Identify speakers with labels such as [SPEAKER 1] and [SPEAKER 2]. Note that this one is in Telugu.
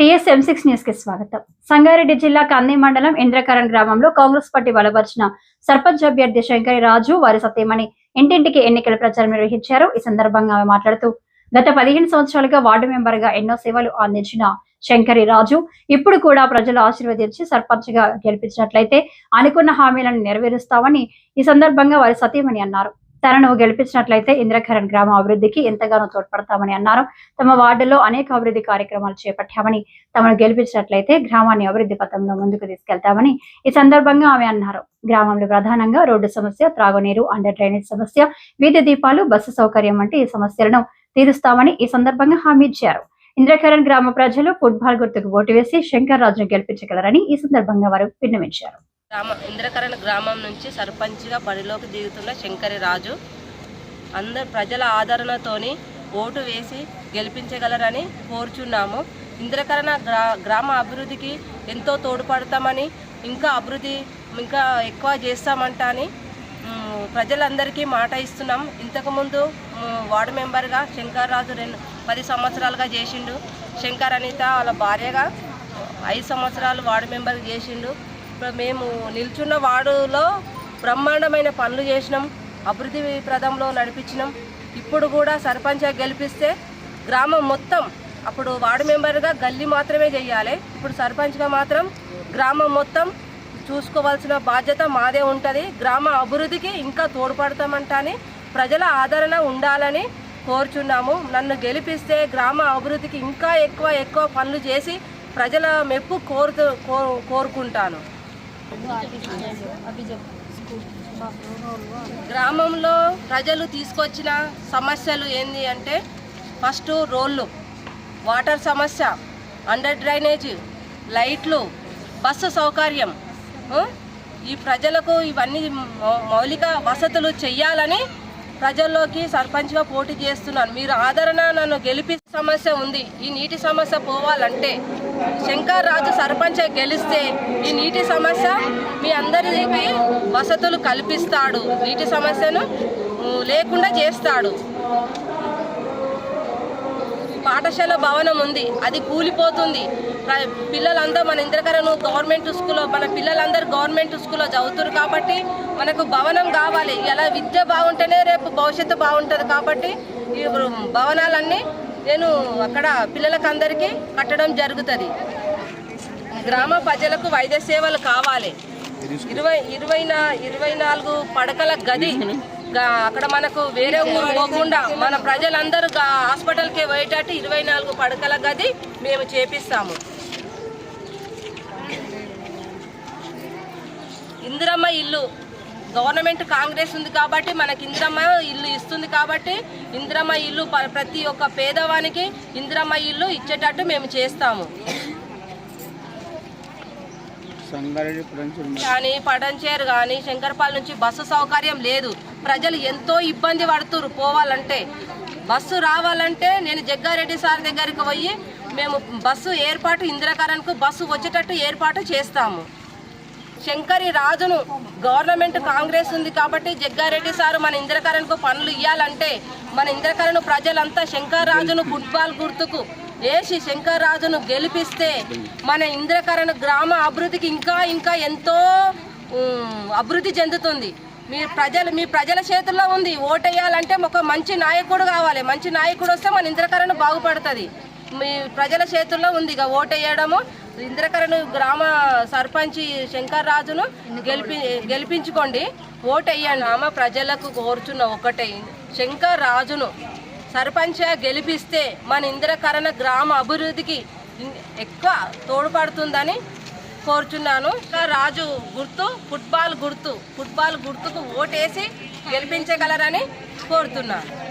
[SPEAKER 1] టీఎస్ఎం సిక్స్ న్యూస్కి స్వాగతం. సంగారెడ్డి జిల్లా కంది మండలం ఇంద్రకరణ్ గ్రామంలో కాంగ్రెస్ పార్టీ బలపరిచిన సర్పంచ్ అభ్యర్థి శంకరి రాజు వారి సత్యమణి ఇంటింటికి ఎన్నికల ప్రచారం నిర్వహించారు. ఈ సందర్భంగా ఆమె మాట్లాడుతూ గత పదిహేను సంవత్సరాలుగా వార్డు మెంబర్గా ఎన్నో సేవలు అందించిన శంకరి రాజు ఇప్పుడు కూడా ప్రజలు ఆశీర్వదించి సర్పంచ్గా గెలిపించినట్లయితే అనుకున్న హామీలను నెరవేరుస్తామని ఈ సందర్భంగా వారి సతీమణి అన్నారు. తనను గెలిపించినట్లయితే ఇంద్రకరణ్ గ్రామ అభివృద్ధికి ఎంతగానో తోడ్పడతామని అన్నారు. తమ వార్డులో అనేక అభివృద్ధి కార్యక్రమాలు చేపట్టామని తమను గెలిపించినట్లయితే గ్రామాన్ని అభివృద్ధి పథంలో ముందుకు తీసుకెళ్తామని ఈ సందర్భంగా ఆమె అన్నారు. గ్రామంలో ప్రధానంగా రోడ్డు సమస్య త్రాగునీరు అండర్ డ్రైనేజ్ సమస్య వీధి దీపాలు బస్సు సౌకర్యం వంటి ఈ సమస్యలను తీరుస్తామని ఈ సందర్భంగా హామీ ఇచ్చారు. ఇంద్రకరణ్ గ్రామ ప్రజలు ఫుట్బాల్ గుర్తుకు ఓటు వేసి శంకర్ రాజును గెలిపించగలరని ఈ సందర్భంగా వారు విన్నవించారు.
[SPEAKER 2] గ్రామ ఇంద్రకరణ గ్రామం నుంచి సర్పంచ్గా పనిలోకి దిగుతున్న శంకరి రాజు అందరు ప్రజల ఆదరణతోని ఓటు వేసి గెలిపించగలరని కోరుచున్నాము. ఇంద్రకరణ గ్రా గ్రామ అభివృద్ధికి ఎంతో తోడ్పడతామని ఇంకా అభివృద్ధి ఇంకా ఎక్కువ చేస్తామంట అని ప్రజలందరికీ మాట ఇస్తున్నాం. ఇంతకుముందు వార్డు మెంబర్గా శంకర్ రాజు రెండు పది సంవత్సరాలుగా చేసిండు. శంకర్ అనిత వాళ్ళ భార్యగా ఐదు సంవత్సరాలు వార్డు మెంబర్ చేసిండు. మేము నిల్చున్న వార్డులో బ్రహ్మాండమైన పనులు చేసినాం అభివృద్ధి ప్రదంలో నడిపించినాం. ఇప్పుడు కూడా సర్పంచ్గా గెలిపిస్తే గ్రామం మొత్తం అప్పుడు వార్డు మెంబర్గా గల్లీ మాత్రమే చేయాలి. ఇప్పుడు సర్పంచ్గా మాత్రం గ్రామం మొత్తం చూసుకోవాల్సిన బాధ్యత మాదే ఉంటుంది. గ్రామ అభివృద్ధికి ఇంకా తోడ్పడతామంటని ప్రజల ఆదరణ ఉండాలని కోరుచున్నాము. నన్ను గెలిపిస్తే గ్రామ అభివృద్ధికి ఇంకా ఎక్కువ ఎక్కువ పనులు చేసి ప్రజల మెప్పు కోరుతూ కో- కోరుకుంటాను. గ్రామంలో ప్రజలు తీసుకొచ్చిన సమస్యలు ఏంది అంటే ఫస్ట్ రోళ్ళు వాటర్ సమస్య అండర్ డ్రైనేజ్ లైట్లు బస్సు సౌకర్యం. ఈ ప్రజలకు ఇవన్నీ మౌలిక వసతులు చెయ్యాలని ప్రజల్లోకి సర్పంచ్గా పోటీ చేస్తున్నాను. మీరు ఆదరణ నన్ను గెలిపి సమస్య ఉంది. ఈ నీటి సమస్య పోవాలంటే శంకర్ రాజు సర్పంచ్ గెలిస్తే ఈ నీటి సమస్య మీ అందరికీ వసతులు కల్పిస్తాడు. నీటి సమస్యను లేకుండా చేస్తాడు. పాఠశాల భవనం ఉంది. అది కూలిపోతుంది. పిల్లలందరూ మన ఇంద్రకరను గవర్నమెంట్ స్కూల్లో మన పిల్లలందరూ గవర్నమెంట్ స్కూల్లో చదువుతారు కాబట్టి మనకు భవనం కావాలి. ఎలా విద్య బాగుంటేనే రేపు భవిష్యత్తు బాగుంటుంది కాబట్టి ఈ భవనాలన్నీ నేను అక్కడ పిల్లలకందరికీ కట్టడం జరుగుతుంది. గ్రామ ప్రజలకు వైద్య సేవలు కావాలి. ఇరవై ఇరవై ఇరవై నాలుగు పడకల గది అక్కడ మనకు వేరే ఊరు పోకుండా మన ప్రజలందరూ హాస్పిటల్కే హాస్పిటల్కి పోయేటట్టు ఇరవై నాలుగు పడకల గది మేము చేపిస్తాము. ఇందిరమ్మ ఇల్లు గవర్నమెంట్ కాంగ్రెస్ ఉంది కాబట్టి మనకి ఇందిరమ్మ ఇల్లు ఇస్తుంది కాబట్టి ఇందిరమ్మ ఇల్లు ప్రతి ఒక్క పేదవానికి ఇందిరమ్మ ఇల్లు ఇచ్చేటట్టు మేము చేస్తాము. కానీ పడంచేరు కానీ శంకర్పాల్ నుంచి బస్సు సౌకర్యం లేదు. ప్రజలు ఎంతో ఇబ్బంది పడుతురు పోవాలంటే. బస్సు రావాలంటే నేను జగ్గారెడ్డి సార్ దగ్గరికి పోయి మేము బస్సు ఏర్పాటు ఇందిరాకరణకు బస్సు వచ్చేటట్టు ఏర్పాటు చేస్తాము. శంకరి రాజును గవర్నమెంట్ కాంగ్రెస్ ఉంది కాబట్టి జగ్గారెడ్డి సారు మన ఇందిరాకరణకు పనులు ఇవ్వాలంటే మన ఇందిరాకరణ ప్రజలంతా శంకర్ రాజును ఫుట్బాల్ గుర్తుకు ఏసి శంకర్ రాజును గెలిపిస్తే మన ఇంద్రకరణ గ్రామ అభివృద్ధికి ఇంకా ఇంకా ఎంతో అభివృద్ధి చెందుతుంది. మీ ప్రజలు మీ ప్రజల చేతుల్లో ఉంది. ఓటేయాలంటే ఒక మంచి నాయకుడు కావాలి. మంచి నాయకుడు వస్తే మన ఇంద్రకరణ బాగుపడుతుంది. మీ ప్రజల చేతుల్లో ఉంది. ఇక ఓటేయడము ఇంద్రకరణ గ్రామ సర్పంచ్ శంకర్ రాజును గెలిపి గెలిపించుకోండి. ఓటేయండి. ఆమె ప్రజలకు కోరుచున్న ఒకటే శంకర్ రాజును సర్పంచ్గా గెలిపిస్తే మన ఇంద్రకరణ గ్రామ అభివృద్ధికి ఎక్కువ తోడ్పడుతుందని కోరుచున్నాను. రాజు గుర్తు ఫుట్బాల్ గుర్తు ఫుట్బాల్ గుర్తుకు ఓటేసి గెలిపించగలరని కోరుతున్నాను.